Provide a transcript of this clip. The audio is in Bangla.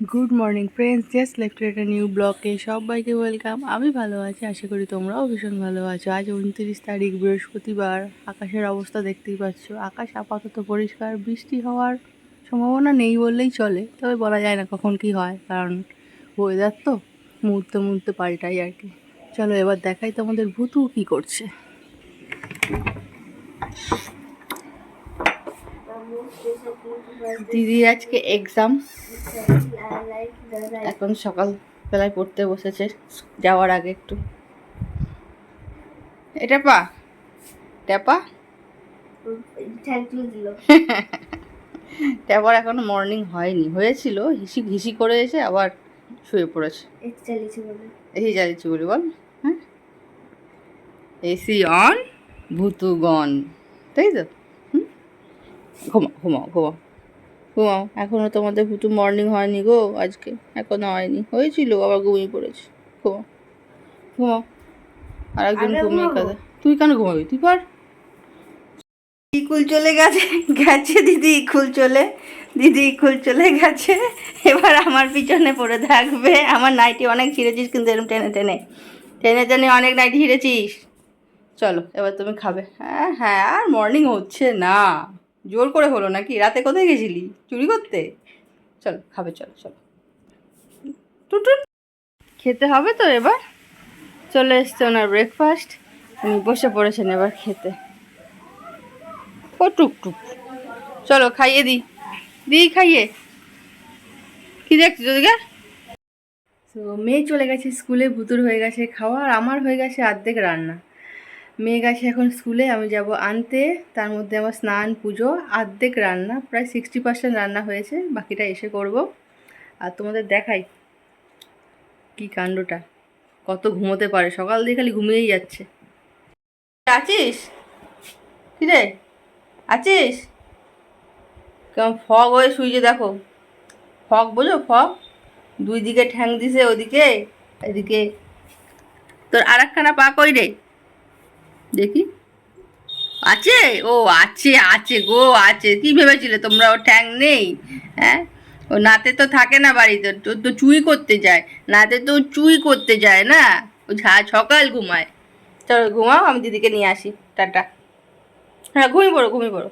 Good morning friends just left একটা নিউ ব্লকে সবাইকে ওয়েলকাম আমি ভালো আছি, আশা করি তোমরাও ভীষণ ভালো আছো। আজ উনত্রিশ তারিখ, বৃহস্পতিবার। আকাশের অবস্থা দেখতেই পাচ্ছ। আকাশ আপাতত পরিষ্কার, বৃষ্টি হওয়ার সম্ভাবনা নেই বললেই চলে। তবে বলা যায় না কখন কি হয়, কারণ ওয়েদার তো মুহূর্তে মুহূর্তে পাল্টাই আর কি। চলো এবার দেখাই তোমাদের ভূতু কি করছে। দিদি আজকে এক্সাম এখন সকাল বেলায় পড়তে বসেছে, যাওয়ার আগে একটু। এটা পা ট্যাপা? ট্যাপার এখনও মর্নিং হয়নি। হয়েছিল, হিসি ঘিসি করে এসে আবার শুয়ে পড়েছে। এসি চালিয়েছি বলি, বল। হ্যাঁ? এসি অন ভুতুগণ। তাই তো? ঘুমাও ঘুমাও ঘুমাও। ঘুমাও। এখনও তোমাদের ভুতু মর্নিং হয়নি গো আজকে এখনও হয়নি। হয়েছিল আবার ঘুমিয়ে পড়েছে। ঘুমাও ঘুমাও। আর একজন ঘুমিয়ে। কাঁদে তুই কেন ঘুমাবি? তুই পার ইকুল চলে গেছে গেছে দিদি ইকুল চলে। দিদি ইকুল চলে গেছে। এবার আমার পিছনে পড়ে থাকবে। আমার নাইটি অনেক ছিঁড়েছিস কিন্তু এরকম টেনে টেনে। টেনে টেনে অনেক নাইটি ছিঁড়েছিস। চলো এবার তুমি খাবে। হ্যাঁ হ্যাঁ আর মর্নিং হচ্ছে না। জোর করে হলো নাকি? রাতে কোথায় গেছিলি? চুরি করতে? চলো, খাবে, চলো চলো। টুটুন খেতে হবে তো এবার? চলে এসছে ওনার ব্রেকফাস্ট উনি বসে পড়েছেন এবার খেতে। ও টুকটুক চলো, খাইয়ে দিই। দিই, খাইয়ে। কি দেখছিস ওদিকে তো মেয়ে চলে গেছে স্কুলে ভুতুর হয়ে গেছে খাওয়া, আর আমার হয়ে গেছে অর্ধেক রান্না। মেয়ে গেছে এখন স্কুলে, আমি যাব আনতে। তার মধ্যে আমার স্নান, পুজো, আর্ধেক রান্না, প্রায় সিক্সটি পার্সেন্ট রান্না হয়েছে, বাকিটা এসে করব। আর তোমাদের দেখাই কি কাণ্ডটা। কত ঘুমোতে পারে, সকাল দিয়ে খালি ঘুমিয়েই যাচ্ছে। আছিস? রে আছিস? কেমন ফগ হয়ে শুয়েছে দেখো। ফগ বোঝো, ফগ? দুই দিকে ঠ্যাং দিছে ওদিকে, এদিকে। তোর আর একখানা পা কই রে? দেখি। আছে? ও, আছে আছে গো, আছে। কি ভেবেছিলে তোমরা? ও ঠ্যাং নেই হ্যাঁ? ও নাতে তো থাকে না বাড়িতে, তো তো চুই করতে যায়। নাতে তো চুই করতে যায় না? ও ঝা, সকাল ঘুমায়। চলো, ঘুমাও, আমি দিদিকে নিয়ে আসি। টাটা। হ্যাঁ ঘুমিয়ে পড়ো ঘুমিয়ে পড়ো।